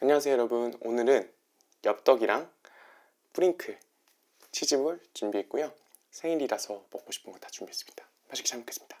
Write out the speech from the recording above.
안녕하세요 여러분. 오늘은 엽떡이랑 뿌링클 치즈볼 준비했고요. 생일이라서 먹고 싶은 거 다 준비했습니다. 맛있게 잘 먹겠습니다.